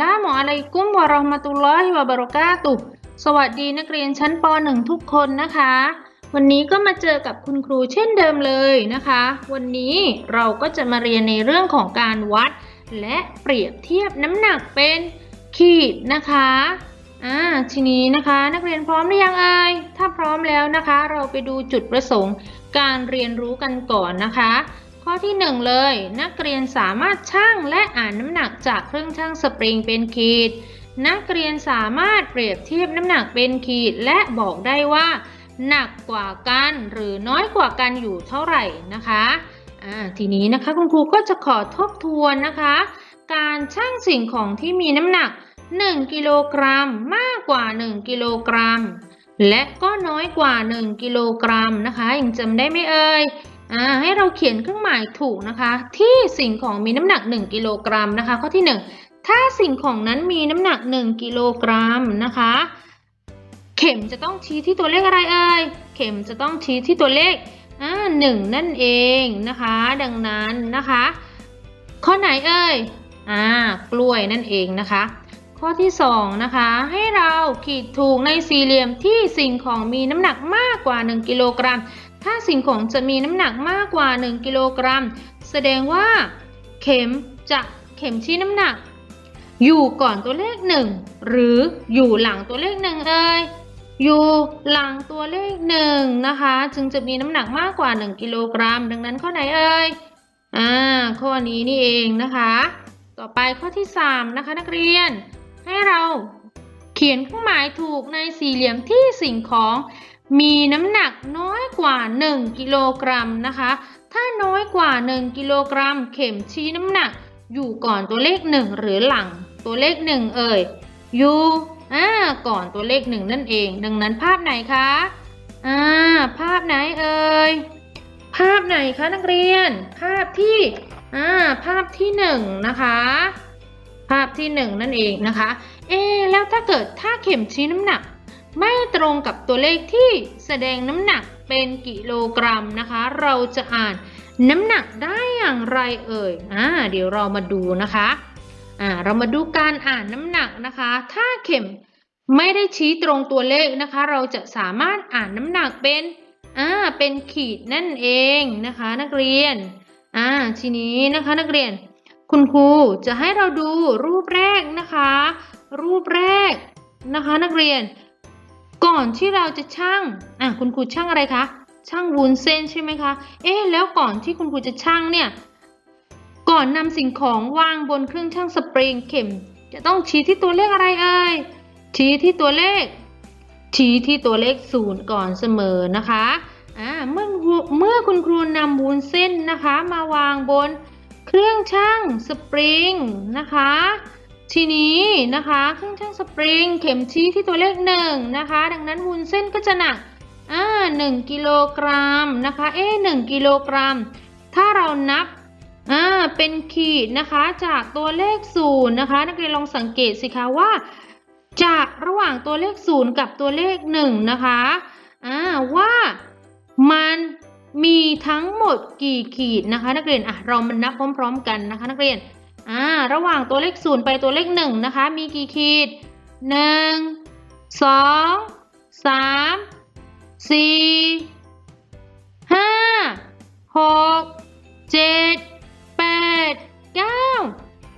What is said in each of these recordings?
ลามุอะลัยกุมวะเราะห์มะตุลลอฮิวะบะเราะกาตุสวัสดีนักเรียนชั้นป .1 ทุกคนนะคะ วันนี้ก็มาเจอกับคุณครูเช่นเดิมเลยนะคะ วันนี้เราก็จะมาเรียนในเรื่องของการวัด และเปรียบเทียบน้ำหนักเป็นขีดนะคะอ่าทีนี้นะคะนักเรียนพร้อมหรือยังเอ่ยถ้าพร้อมแล้วนะคะ เราไปดูจุดประสงค์การเรียนรู้กันก่อนนะคะ ข้อที่หนึ่งเลย นักเรียนสามารถชั่งและอ่านน้ำหนักจากเครื่องชั่งสปริงเป็นขีด นักเรียนสามารถเปรียบเทียบน้ำหนักเป็นขีด และบอกได้ว่า หนักกว่ากันหรือน้อยกว่ากันอยู่เท่าไหร่นะคะทีนี้นะคะคุณครูก็จะขอทบทวนนะคะ การชั่งสิ่งของที่มีน้ำหนัก 1 กิโลกรัมมากกว่า 1 กิโลกรัม และก็น้อยกว่า 1 กิโลกรัมนะคะยังจำได้ไหมเอ่ย ให้เราเขียนเครื่องหมายถูกนะคะ ที่สิ่งของมีน้ำหนัก 1 กิโลกรัมนะคะ ข้อที่ 1 ถ้าสิ่งของนั้นมีน้ำหนัก 1 กิโลกรัมนะคะ เข็มจะต้องชี้ที่ตัวเลขอะไรเอ่ยเข็มจะต้องชี้ที่ตัวเลขหนึ่งนั่นเองนะคะ ดังนั้นนะคะ ข้อไหนเอ่ยอ่ากล้วยนั่นเองนะคะ ข้อที่2นะคะ ให้เราขีดถูกในสี่เหลี่ยมที่สิ่งของมีน้ำหนักมากกว่า 1 กิโลกรัม ถ้าสิ่งของจะมีน้ำหนักมากกว่า 1 กิโลกรัม แสดงว่า เข็มจะเข็มชี้น้ำหนัก อยู่ก่อนตัวเลข 1 หรืออยู่หลังตัวเลข1เอ่ยอยู่หลังตัวเลข1นะคะ จึงจะมีน้ำหนักมากกว่า 1 กิโลกรัม ดังนั้นข้อไหนเอ่ยอ่าข้อนี้นี่เองนะคะ ต่อไปข้อที่ 3 นะคะ นักเรียนให้เราเขียนเครื่องหมายถูกในสี่เหลี่ยมที่สิ่งของ มีน้ำหนักน้อยกว่า 1 กิโลกรัมนะคะ ถ้าน้อยกว่า 1 กิโลกรัม เข็มชี้น้ำหนัก อยู่ก่อนตัวเลข 1 หรือหลังตัวเลข 1 เอ่ยอยู่อ่าก่อนตัวเลข 1 นั่นเอง ดังนั้นภาพไหนคะอ่าภาพไหนเอ่ยภาพไหนคะนักเรียน ภาพที่อ่าภาพที่หนึ่งนะคะ ภาพที่หนึ่งนั่นเองนะคะ เอ๊แล้วถ้าเกิดถ้าเข็มชี้น้ำหนัก ไม่ตรงกับตัวเลขที่แสดงน้ำหนักเป็นกิโลกรัมนะคะ เราจะอ่านน้ำหนักได้อย่างไรเอ่ยอ่าเดี๋ยวเรามาดูนะคะอ่าเรามาดูการอ่านน้ำหนักนะคะ ถ้าเข็มไม่ได้ชี้ตรงตัวเลขนะคะ เราจะสามารถอ่านน้ำหนักเป็นอ่าเป็นขีดนั่นเองนะคะ นักเรียนอ่าทีนี้นะคะนักเรียน คุณครูจะให้เราดูรูปแรกนะคะ รูปแรกนะคะ นักเรียน ก่อนที่เราจะชั่งอะคุณครูชั่งอะไรคะชั่งวุ้นเส้นใช่ไหมคะ เอ๊ะแล้วก่อนที่คุณครูจะชั่งเนี่ย ก่อนนำสิ่งของวางบนเครื่องชั่งสปริงเข็ม จะต้องชี้ที่ตัวเลขอะไรเอ่ย ชี้ที่ตัวเลข ชี้ที่ตัวเลขศูนย์ก่อนเสมอนะคะอ่าเมื่อเมื่อคุณครูนำวุ้นเส้นนะคะ มาวางบนเครื่องชั่งสปริงนะคะ ทีนี้นะคะเครื่องชั่งสปริงเข็มชี้ที่ตัวเลขหนึ่งนะคะ ดังนั้นวุ้นเส้นก็จะหนักอ่าหนึ่งกิโลกรัมนะคะเอ๊หนึ่งกิโลกรัม ถ้าเรานับอ่าเป็นขีดนะคะจากตัวเลขศูนย์นะคะ นักเรียนลองสังเกตสิคะว่า จากระหว่างตัวเลขศูนย์กับตัวเลขหนึ่งนะคะอ่าว่ามันมีทั้งหมดกี่ขีดนะคะ นักเรียนอะเรามานับพร้อม ๆ กันนะคะ นักเรียน อ่าระหว่างตัวเลขศูนย์ไปตัวเลขหนึ่งนะคะ มีกี่ขีดหนึ่งสองสามสี่ห้าหกเจ็ดแปดเก้า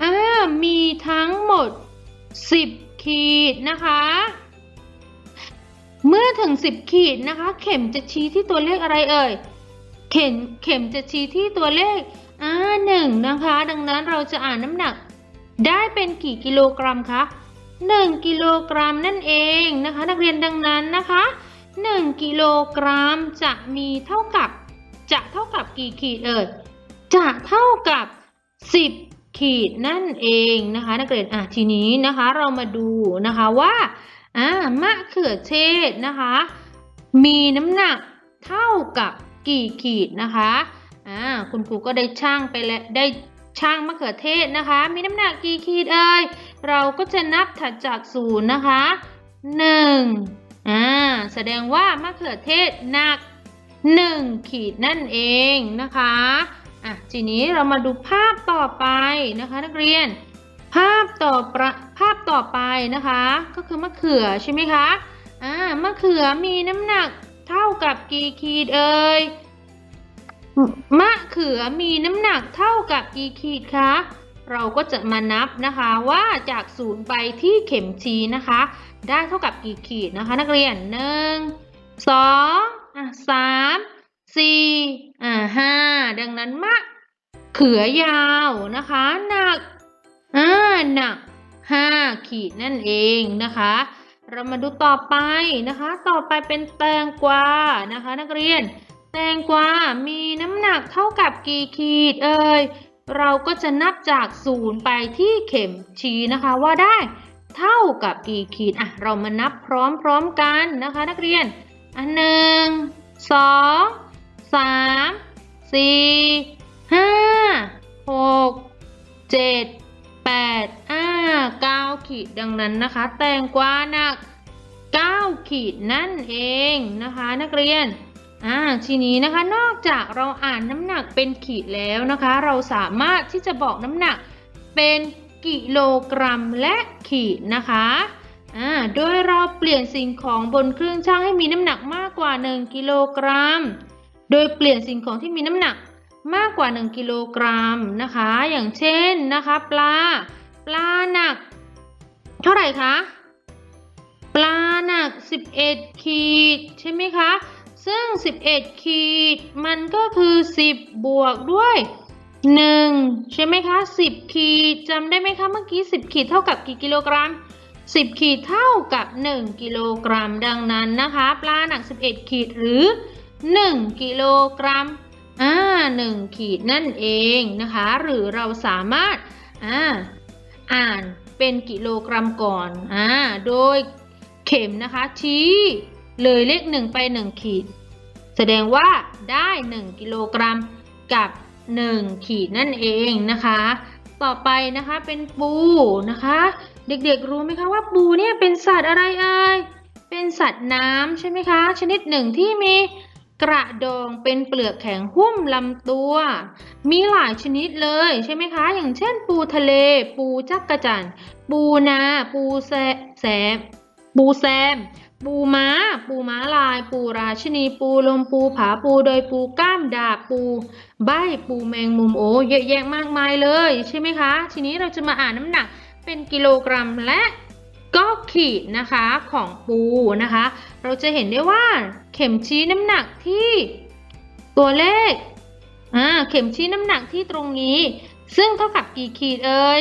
อ่ามีทั้งหมดสิบขีดนะคะ เมื่อถึง10ขีดนะคะ เข็มจะชี้ที่ตัวเลขอะไรเอ่ย เข็มเข็มจะชี้ที่ตัวเลข หนึ่งนะคะ ดังนั้นเราจะอ่านน้ำหนักได้เป็นกี่กิโลกรัมคะ1กิโลกรัมนั่นเองนะคะ นักเรียนดังนั้นนะคะ1กิโลกรัมจะมีเท่ากับ จะเท่ากับกี่ขีดเอ่ยจะเท่ากับ 10 ขีดนั่นเองนะคะ นักเรียนอะทีนี้นะคะเรามาดูนะคะว่าอ่ามะเขือเทศนะคะ มีน้ำหนักเท่ากับกี่ขีดนะคะ อ่าคุณครูก็ได้ช่างไปแล้วได้ช่างมะเขือเทศนะคะ มีน้ำหนักกี่ขีดเอ่ยเราก็จะนับถัดจากศูนย์นะคะหนึ่งอ่าแสดงว่ามะเขือเทศหนักหนึ่งขีดนั่นเองนะคะอะทีนี้เรามาดูภาพต่อไปนะคะนักเรียน ภาพต่อประภาพต่อไปนะคะ ก็คือมะเขือใช่ไหมคะอ่ามะเขือมีน้ำหนักเท่ากับกี่ขีดเอ่ย มะเขือมีน้ำหนักเท่ากับกี่ขีดคะ เราก็จะมานับนะคะว่าจากศูนย์ไปที่เข็มชี้นะคะ ได้เท่ากับกี่ขีดนะคะ นักเรียนหนึ่งสองอะสามสี่อ่าห้าดังนั้นมะเขือยาวนะคะหนักอ่าหนักห้าขีดนั่นเองนะคะ เรามาดูต่อไปนะคะ ต่อไปเป็นแตงกวานะคะ นักเรียน แตงกวา มีน้ำหนักเท่ากับกี่ขีดเอ่ย เราก็จะนับจากศูนย์ไปที่เข็มชี้นะคะว่าได้เท่ากับกี่ขีด อะ เรามานับพร้อมๆกันนะคะ นักเรียน อันหนึ่งสองสามสี่ห้าหกเจ็ดแปดอ่าเก้าขีดดังนั้นนะคะ แตงกวาหนักเก้าขีดนั่นเองนะคะ นักเรียน อ่าทีนี้นะคะนอกจากเราอ่านน้ำหนักเป็นขีดแล้วนะคะ เราสามารถที่จะบอกน้ำหนักเป็นกิโลกรัมและขีดนะคะอ่าโดยเราเปลี่ยนสิ่งของบนเครื่องชั่งให้มีน้ำหนักมากกว่า 1 กิโลกรัม โดยเปลี่ยนสิ่งของที่มีน้ำหนักมากกว่า 1 กิโลกรัมนะคะ อย่างเช่นนะคะปลาปลาหนัก เท่าไหร่คะ ปลาหนัก 11 ขีดใช่ไหมคะ ซึ่ง 11 ขีด มันก็คือ 10 บวกด้วย 1 ใช่ไหมคะ 10 ขีดจำได้ไหมคะเมื่อกี้ 10 ขีดเท่ากับกี่กิโลกรัม 10 ขีดเท่ากับ 1 กิโลกรัม ดังนั้นนะคะ ปลาหนัก 11 ขีดหรือ 1 กิโลกรัมอ่า1ขีดนั่นเองนะคะ หรือเราสามารถอ่าอ่านเป็นกิโลกรัมก่อนอ่าโดยเข็มนะคะชี้ เลยเลขหนึ่งไปหนึ่งขีด แสดงว่าได้หนึ่งกิโลกรัมกับหนึ่งขีดนั่นเองนะคะ ต่อไปนะคะเป็นปูนะคะ เด็กๆรู้ไหมคะว่าปูเนี่ยเป็นสัตว์อะไรเอ่ยเป็นสัตว์น้ำใช่ไหมคะ ชนิดหนึ่งที่มีกระดองเป็นเปลือกแข็งหุ้มลำตัว มีหลายชนิดเลยใช่ไหมคะ อย่างเช่น ปูทะเล ปูจักระจันปูนา ปูแสแสปูแซม ปูม้า ปูม้าลาย ปูราชินี ปูลมปูผาปูโดยปูก้ามดาบปู ใบปูแมงมุมโอ้เยอะแยะมากมายเลยใช่ไหมคะ ทีนี้เราจะมาอ่านน้ำหนักเป็นกิโลกรัมและก็ขีดนะคะของปูนะคะ เราจะเห็นได้ว่าเข็มชี้น้ำหนักที่ตัวเลขอ่าเข็มชี้น้ำหนักที่ตรงนี้ ซึ่งเท่ากับกี่ขีดเอ่ย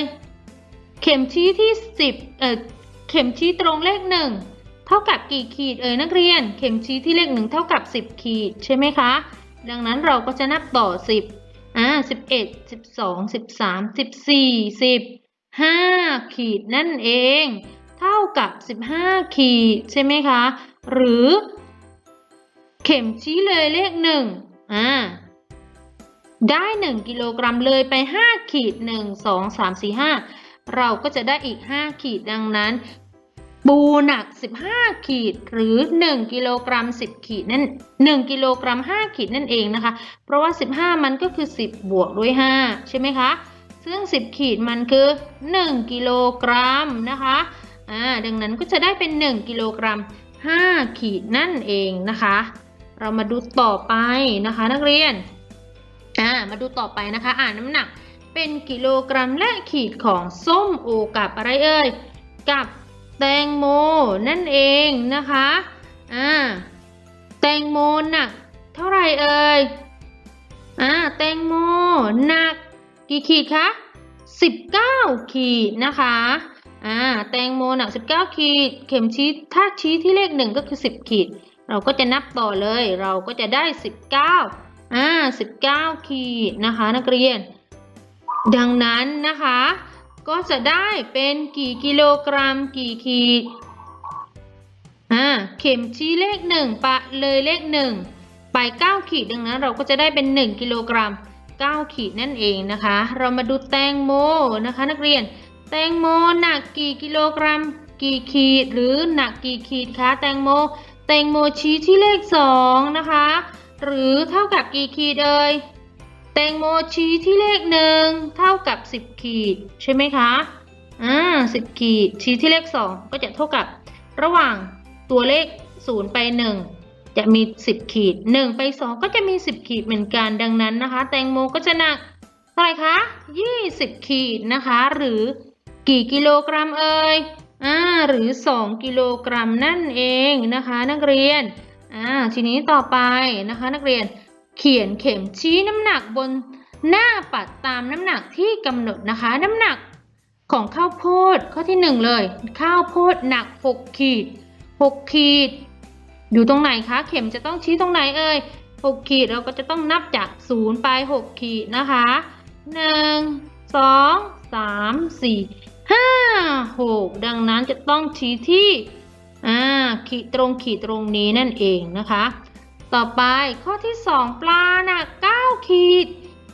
เข็มชี้ที่สิบเอ่อเข็มชี้ตรงเลขหนึ่ง เท่ากับกี่ขีดเอ่ยนักเรียน เข็มชี้ที่เลขหนึ่งเท่ากับสิบขีดใช่ไหมคะ ดังนั้นเราก็จะนับต่อสิบอ่าสิบเอ็ดสิบสองสิบสามสิบสี่สิบห้าขีดนั่นเอง เท่ากับสิบห้าขีดใช่ไหมคะ หรือ เข็มชี้เลยเลขหนึ่งอ่าได้ 1 กิโลกรัมเลยไป 5 ขีด 1 2 3 4 5 เราก็จะได้อีก 5 ขีดดังนั้น ปูหนัก 15 ขีดหรือ 1 กิโลกรัม 10 ขีดนั่น1กิโลกรัม 5 ขีดนั่นเองนะคะ เพราะว่า 15 มันก็คือ 10 บวกด้วย 5 ใช่ไหมคะ ซึ่ง 10 ขีดมันคือ 1 กิโลกรัมนะคะอ่าดังนั้นก็จะได้เป็น 1 กิโลกรัม 5 ขีดนั่นเองนะคะ เรามาดูต่อไปนะคะนักเรียนอ่ามาดูต่อไปนะคะ อ่านน้ำหนักเป็นกิโลกรัมและขีดของส้มโอกับอะไรเอ่ยกับ แตงโมนั่นเองนะคะอ่าแตงโมหนักเท่าไหร่เอ่ยอ่าแตงโมหนักกี่ขีดคะ19 ขีดนะคะอ่าแตงโมหนัก 19 ขีด เข็มชี้ถ้าชี้ที่เลขหนึ่งก็คือ 10 ขีด เราก็จะนับต่อเลย เราก็จะได้ 19อ่า19 ขีดนะคะ นักเรียน ดังนั้นนะคะ ก็จะได้เป็นกี่กิโลกรัมกี่ขีดอ่าเข็มชี้เลขหนึ่งปะเลยเลขหนึ่งไป 9 ขีดดังนั้นเราก็จะได้เป็น 1 กิโลกรัม 9 ขีดนั่นเองนะคะ เรามาดูแตงโมนะคะ นักเรียน แตงโมหนักกี่กิโลกรัม กี่ขีดหรือหนักกี่ขีดคะแตงโม แตงโมชี้ที่เลขสองนะคะ หรือเท่ากับกี่ขีดเอ่ย แตงโมชี้ที่เลขหนึ่งเท่ากับ 10 ขีด ใช่ไหมคะ อ่าสิบขีด ชี้ที่เลขสองก็จะเท่ากับ ระหว่างตัวเลขศูนย์ไปหนึ่งจะมีสิบขีดหนึ่งไปสองก็จะมีสิบขีดเหมือนกันดังนั้นนะคะ แตงโมก็จะหนักเท่าไหร่คะยี่สิบขีดนะคะ หรือกี่กิโลกรัมเอ่ยอ่าหรือสองกิโลกรัมนั่นเองนะคะ นักเรียนอ่าทีนี้ต่อไปนะคะ นักเรียน เขียนเข็มชี้น้ำหนักบนหน้าปัดตามน้ำหนักที่กำหนดนะคะ น้ำหนักของข้าวโพดข้อที่หนึ่งเลย ข้าวโพดหนักหกขีดหกขีด อยู่ตรงไหนคะ เข็มจะต้องชี้ตรงไหนเอ่ยหกขีดเราก็จะต้องนับจากศูนย์ไปหกขีดนะคะหนึ่งสองสามสี่ห้าหกดังนั้นจะต้องชี้ที่อ่าขีดตรงขีดตรงนี้นั่นเองนะคะ ต่อไปข้อที่สองปลาหนักเก้าขีด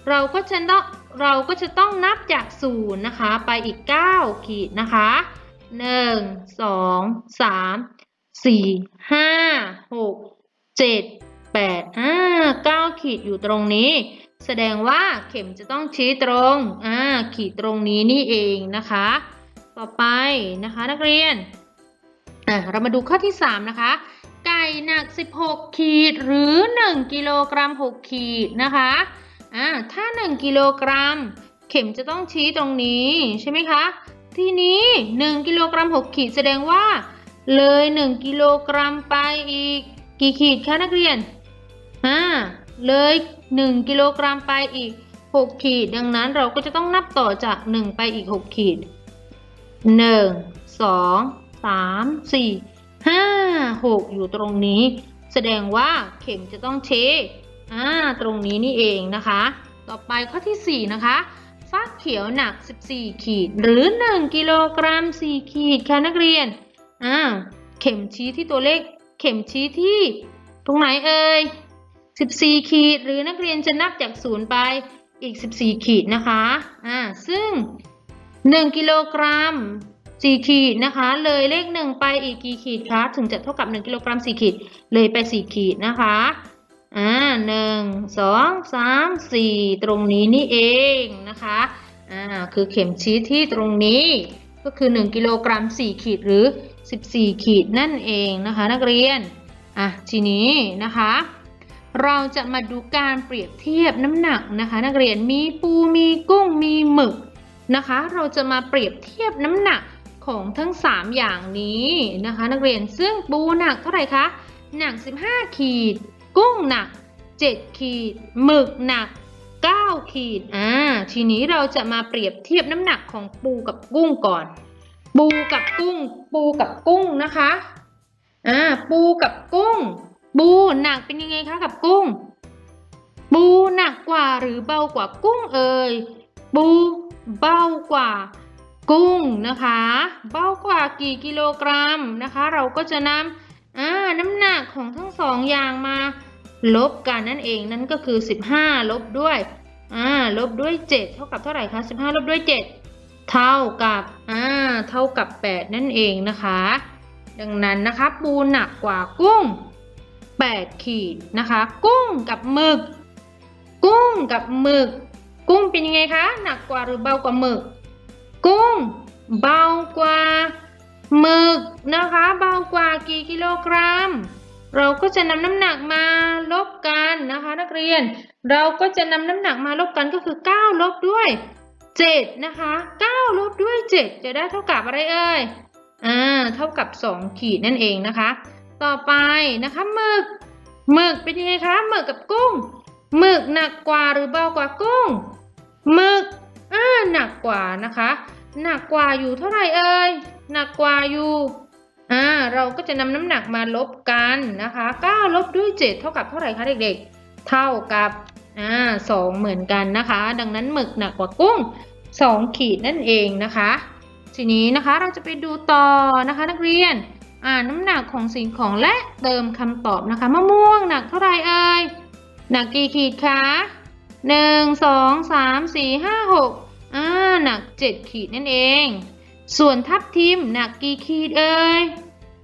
เราก็จะต้องเราก็จะต้องนับจากศูนย์นะคะ ไปอีกเก้าขีดนะคะหนึ่งสองสามสี่ห้าหกเจ็ดแปดอ่าเก้าขีดอยู่ตรงนี้ แสดงว่าเข็มจะต้องชี้ตรงอ่าขีดตรงนี้นี่เองนะคะ ต่อไปนะคะนักเรียนอะเรามาดูข้อที่ 3 นะคะ ไก่หนัก 16 ขีดหรือ 1 กิโลกรัม 6 ขีดนะคะอ่าถ้า 1 กิโลกรัม เข็มจะต้องชี้ตรงนี้ใช่ไหมคะ ทีนี้ 1 กิโลกรัม 6 ขีดแสดงว่า เลย 1 กิโลกรัมไปอีก กี่ขีดคะนักเรียนอ่าเลย 1 กิโลกรัมไปอีก 6 ขีด ดังนั้นเราก็จะต้องนับต่อจาก 1 ไปอีก 6 ขีด 1 2 3 4 5 6 อยู่ตรงนี้ แสดงว่าเข็มจะต้องเชอ่าตรงนี้นี่เองนะคะ ต่อไปข้อที่ 4 นะคะฟักเขียวหนัก 14 ขีด หรือ 1 กิโลกรัม 4 ขีดค่ะนักเรียนอ่าเข็มชี้ที่ตัวเลข เข็มชี้ที่ ตรงไหนเอ่ย 14 ขีด หรือนักเรียนจะนับจากศูนย์ไปอีก 14 ขีดนะคะอ่าซึ่ง 1 กิโลกรัม 4 ขีดนะคะ เลยเลข 1 ไปอีกกี่ขีดคะถึงจะเท่ากับ 1 กิโลกรัม 4 ขีด เลยไป 4 ขีดนะคะ อ่าหนึ่งสองสามสี่ตรงนี้นี่เองนะคะ อ่า คือเข็มชี้ที่ตรงนี้ ก็คือ 1 กิโลกรัม 4 ขีดหรือ 14 ขีดนั่นเองนะคะ นักเรียน อะ ทีนี้นะคะ เราจะมาดูการเปรียบเทียบน้ำหนักนะคะ นักเรียนมีปูมีกุ้งมีหมึกนะคะ เราจะมาเปรียบเทียบน้ำหนัก ของทั้ง 3 อย่างนี้นะคะ นักเรียนซึ่งปูหนักเท่าไหร่คะหนัก 15 ขีด กุ้งหนัก 7 ขีดหมึกหนัก 9 ขีดอ่าทีนี้เราจะมาเปรียบเทียบน้ำหนักของปูกับกุ้งก่อน ปูกับกุ้ง ปูกับกุ้งนะคะอ่าปูกับกุ้ง ปูหนักเป็นยังไงคะกับกุ้ง ปูหนักกว่าหรือเบากว่ากุ้งเอ่ยปูเบากว่า กุ้งนะคะเบากว่ากี่กิโลกรัมนะคะ เราก็จะนำน้ำหนักของทั้งสองอย่างมาลบกันนั่นเองนั่นก็คือ 15 ลบด้วยลบด้วย 7 เท่ากับเท่าไหร่คะ15 ลบด้วย 7 เท่ากับเท่ากับ 8 นั่นเองนะคะ ดังนั้นนะคะปูหนักกว่ากุ้ง 8 ขีดนะคะ กุ้งกับหมึก กุ้งกับหมึก กุ้งเป็นยังไงคะ หนักกว่าหรือเบากว่าหมึก กุ้งเบากว่าหมึกนะคะ เบากว่ากี่กิโลกรัม เราก็จะนำน้ำหนักมาลบกันนะคะ นักเรียน เราก็จะนำน้ำหนักมาลบกันก็คือ 9 ลบด้วย 7 นะคะ 9 ลบด้วย 7 จะได้เท่ากับอะไรเอ่ยอ่าเท่ากับ 2 ขีดนั่นเองนะคะ ต่อไปนะคะหมึกหมึกเป็นยังไงคะหมึกกับกุ้งหมึกหนักกว่าหรือเบากว่ากุ้งหมึก อ่าหนักกว่านะคะ หนักกว่าอยู่เท่าไหร่เอ่ยหนักกว่าอยู่อ่าเราก็จะนำน้ำหนักมาลบกันนะคะ9ลบด้วย 7 เท่ากับเท่าไหร่คะเด็กๆ เท่ากับอ่า2เหมือนกันนะคะ ดังนั้นหมึกหนักกว่ากุ้ง 2 ขีดนั่นเองนะคะ ทีนี้นะคะเราจะไปดูต่อนะคะนักเรียนอ่าน้ำหนักของสิ่งของและเติมคำตอบนะคะมะม่วงหนักเท่าไหร่เอ่ยหนักกี่ขีดคะ หนึ่งสองสามสี่ห้าหกอ่าหนักเจ็ดขีดนั่นเอง ส่วนทับทิมหนักกี่ขีดเอ่ย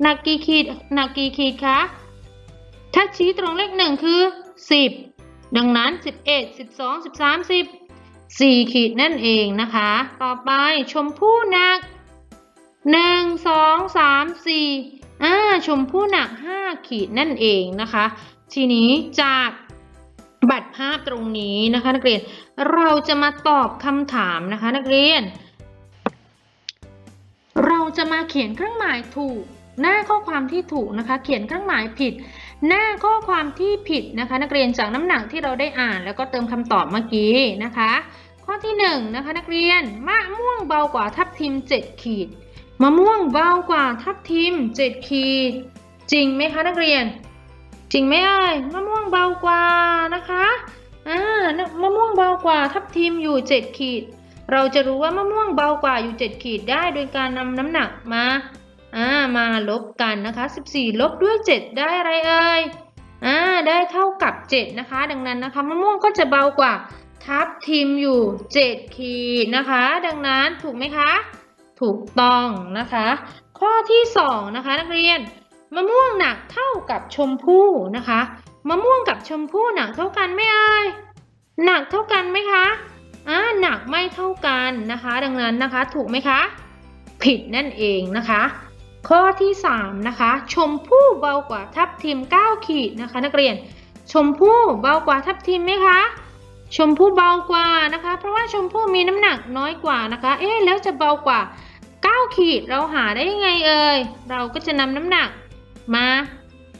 หนักกี่ขีดหนักกี่ขีดคะถ้าชี้ตรงเลขหนึ่งคือสิบดังนั้นสิบเอ็ดสิบสองสิบสามสิบสี่ขีดนั่นเองนะคะ ต่อไปชมพู่หนักหนึ่งสองสามสี่อ่าชมพู่หนักห้าขีดนั่นเองนะคะ ทีนี้จาก บัตรภาพตรงนี้นะคะ นักเรียนเราจะมาตอบคำถามนะคะ นักเรียน เราจะมาเขียนเครื่องหมายถูก หน้าข้อความที่ถูกนะคะ เขียนเครื่องหมายผิด หน้าข้อความที่ผิดนะคะ นักเรียนจากน้ำหนักที่เราได้อ่าน แล้วก็เติมคำตอบเมื่อกี้นะคะ ข้อที่หนึ่งนะคะ นักเรียนมะม่วงเบากว่าทับทิมเจ็ดขีดมะม่วงเบากว่าทับทิมเจ็ดขีด จริงไหมคะนักเรียน จริงไหมเอ่ยมะม่วงเบากว่าากว่าทับทิมอยู่เจ็ดขีด เราจะรู้ว่ามะม่วงเบากว่าอยู่เจ็ดขีดได้โดยการนำน้ำหนักมาอ่ามาลบกันนะคะ 14 ลบด้วย 7 ได้อะไรเอ่ยอ่าได้เท่ากับ 7 นะคะ ดังนั้นนะคะมะม่วงก็จะเบากว่าทับทิมอยู่ 7 ขีดนะคะ ดังนั้นถูกไหมคะ ถูกต้องนะคะ ข้อที่ 2 นะคะ นักเรียนมะม่วงหนักเท่ากับชมพู่นะคะ มะม่วงกับชมพู่หนักเท่ากันไหมเอ่ย หนักเท่ากันไหมคะอ่าหนักไม่เท่ากันนะคะ ดังนั้นนะคะ ถูกไหมคะ ผิดนั่นเองนะคะ ข้อที่ 3 นะคะ ชมพู่เบากว่าทับทิม 9 ขีดนะคะ นักเรียน ชมพู่เบากว่าทับทิมไหมคะชมพู่เบากว่านะคะ เพราะว่าชมพู่มีน้ำหนักน้อยกว่านะคะ เอ๊ะแล้วจะเบากว่า 9 ขีดเราหาได้ยังไงเอ่ยเราก็จะนำน้ำหนักมา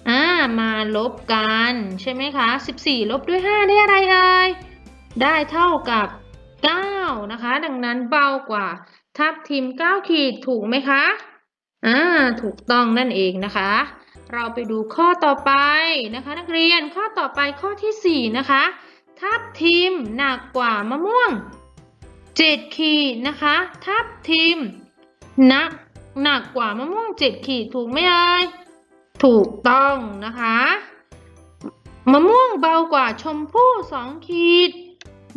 อ่ามาลบกันใช่ไหมคะ 14 ลบด้วย 5 ได้อะไรเอ่ยได้เท่ากับ 9 นะคะ ดังนั้นเบากว่า ทับทิม 9 ขีดถูกไหมคะอ่าถูกต้องนั่นเองนะคะ เราไปดูข้อต่อไปนะคะ นักเรียนข้อต่อไปข้อที่ 4 นะคะ ทับทิมหนักกว่ามะม่วง 7 ขีดนะคะ ทับทิมหนักหนักกว่ามะม่วง 7 ขีดถูกไหมเอ่ย ถูกต้องนะคะ มะม่วงเบากว่าชมพู่สองขีด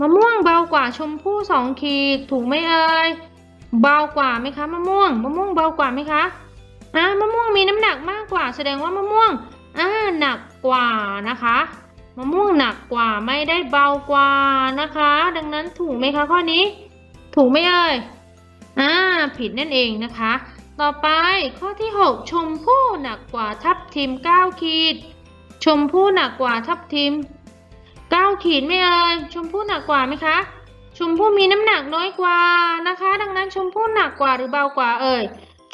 มะม่วงเบากว่าชมพู่สองขีด ถูกไหมเอ่ยเบากว่าไหมคะมะม่วง มะม่วงเบากว่าไหมคะอ่ามะม่วงมีน้ำหนักมากกว่า แสดงว่ามะม่วงอ่าหนักกว่านะคะ มะม่วงหนักกว่าไม่ได้เบากว่านะคะ ดังนั้นถูกไหมคะข้อนี้ ถูกไหมเอ่ยอ่าผิดนั่นเองนะคะ ต่อไปข้อที่ 6 ชมพู่หนักกว่าทับทิม9ขีด ชมพู่หนักกว่าทับทิม9ขีดไม่เอ่ยชมพู่หนักกว่าไหมคะ ชมพู่มีน้ำหนักน้อยกว่านะคะ ดังนั้นชมพู่หนักกว่าหรือเบากว่าเอ่ย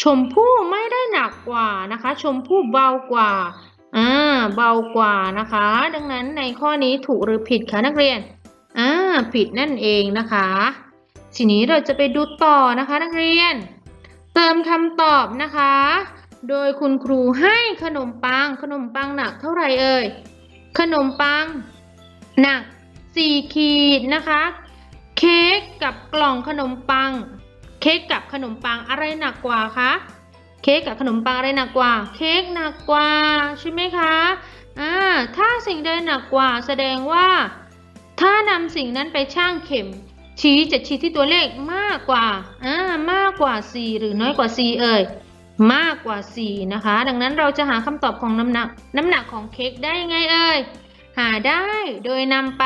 ชมพู่ไม่ได้หนักกว่านะคะ ชมพู่เบากว่าอ่าเบากว่านะคะ ดังนั้นในข้อนี้ถูกหรือผิดคะนักเรียนอ่าผิดนั่นเองนะคะ ทีนี้เราจะไปดูต่อนะคะนักเรียน เติมคำตอบนะคะ โดยคุณครูให้ขนมปัง ขนมปังหนักเท่าไหร่เอ่ย ขนมปังหนัก 4 ขีดนะคะ เค้กกับกล่องขนมปัง เค้กกับขนมปังอะไรหนักกว่าคะ เค้กกับขนมปังอะไรหนักกว่า เค้กหนักกว่าใช่ไหมคะอ่าถ้าสิ่งใดหนักกว่าแสดงว่า ถ้านำสิ่งนั้นไปช่างเข็ม ชี้จะชี้ที่ตัวเลขมากกว่าอ่ามากกว่า 4 หรือน้อยกว่า 4 เอ่ย มากกว่า 4 นะคะ ดังนั้นเราจะหาคำตอบของน้ำหนัก น้ำหนักของเค้กได้ยังไงเอ่ย หาได้โดยนำไป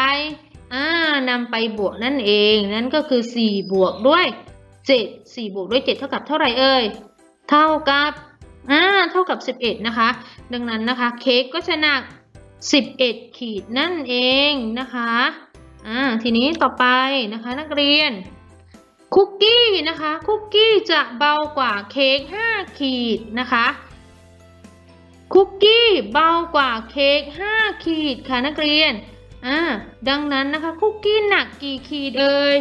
อ่านำไปบวกนั่นเอง นั่นก็คือ 4 บวกด้วย 7 4 บวกด้วย 7 เท่ากับเท่าไหร่เอ่ย เท่ากับ อ่า เท่ากับ 11 นะคะ ดังนั้นนะคะ เค้กก็จะหนัก 11 ขีดนั่นเองนะคะ อ่าทีนี้ต่อไปนะคะนักเรียน คุกกี้นะคะคุกกี้จะเบากว่าเค้ก5ขีดนะคะคุกกี้เบากว่าเค้ก5ขีดค่ะนักเรียนอ่าดังนั้นนะคะคุกกี้หนักกี่ขีดเอ่ย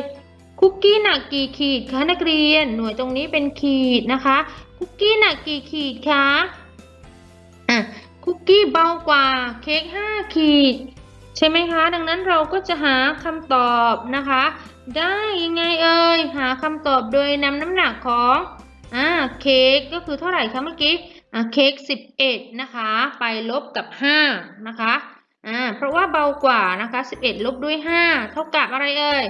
คุกกี้หนักกี่ขีดคะนักเรียน หน่วยตรงนี้เป็นขีดนะคะ คุกกี้หนักกี่ขีดคะอะคุกกี้เบากว่าเค้ก5ขีด ใช่ไหมคะ ดังนั้นเราก็จะหาคำตอบนะคะ ได้ยังไงเอ่ยหาคำตอบโดยนำน้ำหนักของอ่าเค้กก็คือเท่าไหร่คะเมื่อกี้อ่าเค้ก11 นะคะ ไปลบกับ 5 นะคะอ่าเพราะว่าเบากว่านะคะ 11 ลบด้วย 5 เท่ากับอะไรเอ่ย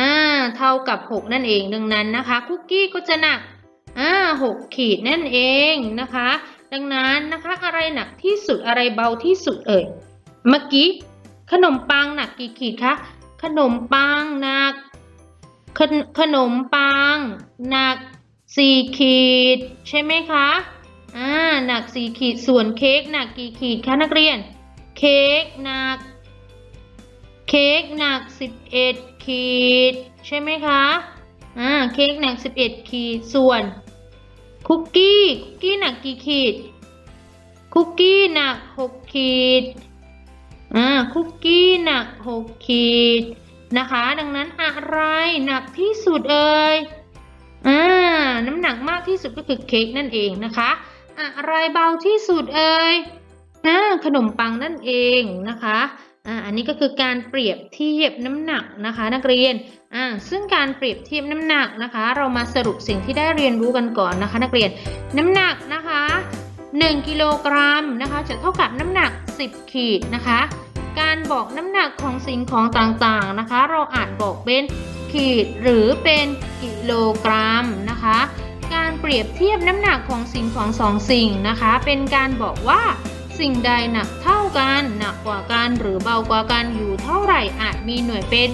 อ่าเท่ากับ 6 นั่นเองดังนั้นนะคะคุกกี้ก็จะหนักอ่า6ขีดนั่นเองนะคะ ดังนั้นนะคะอะไรหนักที่สุดอะไรเบาที่สุดเอ่ยเมื่อกี้ ขนมปังหนักกี่ขีดคะ ขนมปังหนักขนขนมปังหนักสี่ขีด ใช่ไหมคะ อ่า หนักสี่ขีด ส่วนเค้กหนักกี่ขีดคะนักเรียน เค้กหนัก เค้กหนักสิบเอ็ดขีด ใช่ไหมคะ อ่า เค้กหนักสิบเอ็ดขีด ส่วน คุกกี้ คุกกี้หนักกี่ขีด คุกกี้หนักหกขีด อ่าคุกกี้หนักหกขีดนะคะ ดังนั้นอะไรหนักที่สุดเอ่ยอ่าน้ำหนักมากที่สุดก็คือเค้กนั่นเองนะคะ อะไรเบาที่สุดเอ่ยอ่าขนมปังนั่นเองนะคะอ่าอันนี้ก็คือการเปรียบเทียบน้ำหนักนะคะ นักเรียนอ่าซึ่งการเปรียบเทียบน้ำหนักนะคะ เรามาสรุปสิ่งที่ได้เรียนรู้กันก่อนนะคะ นักเรียนน้ำหนักนะคะ 1 กิโลกรัมนะคะ จะเท่ากับน้ำหนัก 10 ขีดนะคะ การบอกน้ำหนักของสิ่งของต่างๆนะคะ เราอาจบอกเป็นขีดหรือเป็นกิโลกรัมนะคะ การเปรียบเทียบน้ำหนักของสิ่งของสองสิ่งนะคะ เป็นการบอกว่าสิ่งใดหนักเท่ากันหนักกว่ากันหรือเบากว่ากันอยู่เท่าไหร่อาจมีหน่วยเป็น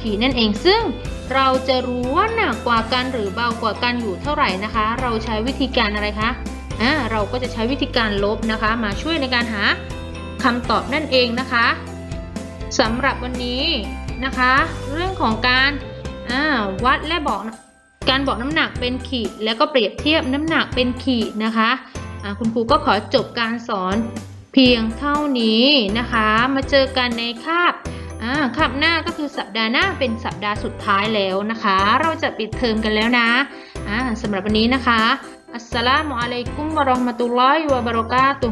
ขีดนั่นเองซึ่งเราจะรู้ว่าหนักกว่ากันหรือเบากว่ากันอยู่เท่าไหร่นะคะ เราใช้วิธีการอะไรคะอ่าเราก็จะใช้วิธีการลบนะคะ มาช่วยในการหา คำตอบนั่นเองนะคะสำหรับวันนี้นะคะ เรื่องของการาวัดและบอกการบอกน้ำหนักเป็นขีด แล้วก็เปรียบเทียบน้ำหนักเป็นขีดนะคะคุณครูก็ขอจบการสอนเพียงเท่านี้นะคะ มาเจอกันในคาบคาบหน้าก็คือสัปดาห์หน้าเป็นสัปดาห์สุดท้ายแล้วนะคะ เราจะปิดเทอมกันแล้วนะอ่าสำหรับวันนี้นะคะ อัสสลามุอะลัยกุมวะราะห์มะตุลลอฮิวะบะเราะกาตุ